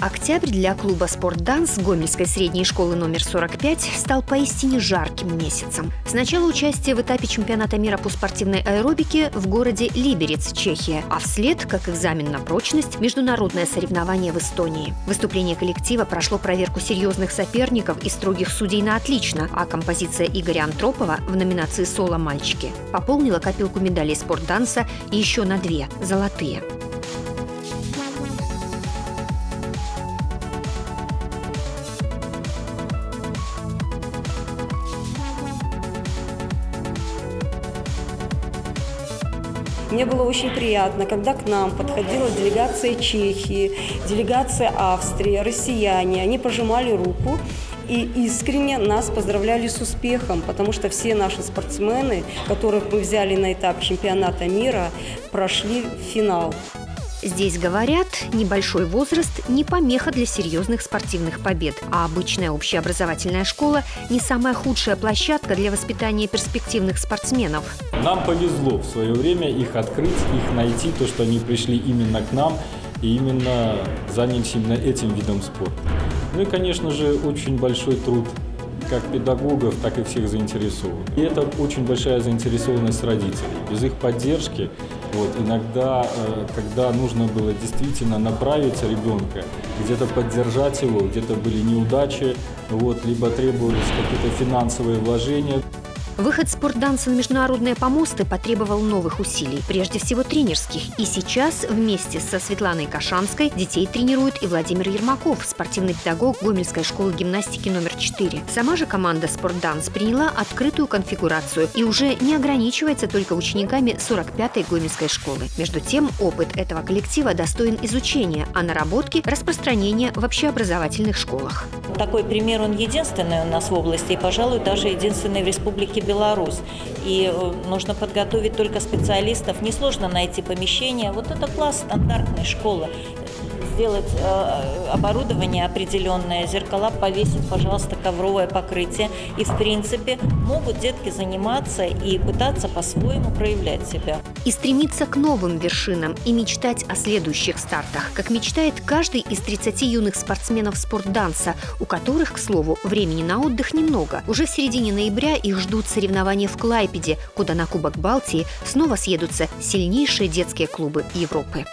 Октябрь для клуба «Спортданс» Гомельской средней школы номер 45 стал поистине жарким месяцем. Сначала участие в этапе чемпионата мира по спортивной аэробике в городе Либерец, Чехия, а вслед, как экзамен на прочность, международное соревнование в Эстонии. Выступление коллектива прошло проверку серьезных соперников и строгих судей на отлично, а композиция Игоря Антропова в номинации «Соло мальчики» пополнила копилку медалей спортданса еще на две – золотые. Мне было очень приятно, когда к нам подходила делегация Чехии, делегация Австрии, россияне. Они пожимали руку и искренне нас поздравляли с успехом, потому что все наши спортсмены, которых мы взяли на этап чемпионата мира, прошли финал. Здесь говорят, небольшой возраст не помеха для серьезных спортивных побед, а обычная общеобразовательная школа не самая худшая площадка для воспитания перспективных спортсменов. Нам повезло в свое время их открыть, их найти, то, что они пришли именно к нам и именно занялись именно этим видом спорта. Ну и, конечно же, очень большой труд как педагогов, так и всех заинтересованных. И это очень большая заинтересованность родителей. Без их поддержки вот, иногда, э, когда нужно было действительно направить ребенка, где-то поддержать его, где-то были неудачи, вот, либо требовались какие-то финансовые вложения. Выход спортданса на международные помосты потребовал новых усилий, прежде всего тренерских. И сейчас вместе со Светланой Кашанской детей тренирует и Владимир Ермаков, спортивный педагог Гомельской школы гимнастики номер 4. Сама же команда «Спортданс» приняла открытую конфигурацию и уже не ограничивается только учениками 45-й Гомельской школы. Между тем, опыт этого коллектива достоин изучения, а наработки – распространения в общеобразовательных школах. Такой пример, он единственный у нас в области и, пожалуй, даже единственный в Республике Беларусь. И э, нужно подготовить только специалистов. Несложно найти помещение. Вот это класс стандартной школы сделать э, оборудование определенное, зеркала повесить, пожалуйста, ковровое покрытие. И, в принципе, могут детки заниматься и пытаться по-своему проявлять себя. И стремиться к новым вершинам и мечтать о следующих стартах, как мечтает каждый из 30 юных спортсменов спортданса, у которых, к слову, времени на отдых немного. Уже в середине ноября их ждут соревнования в Клайпеде, куда на Кубок Балтии снова съедутся сильнейшие детские клубы Европы.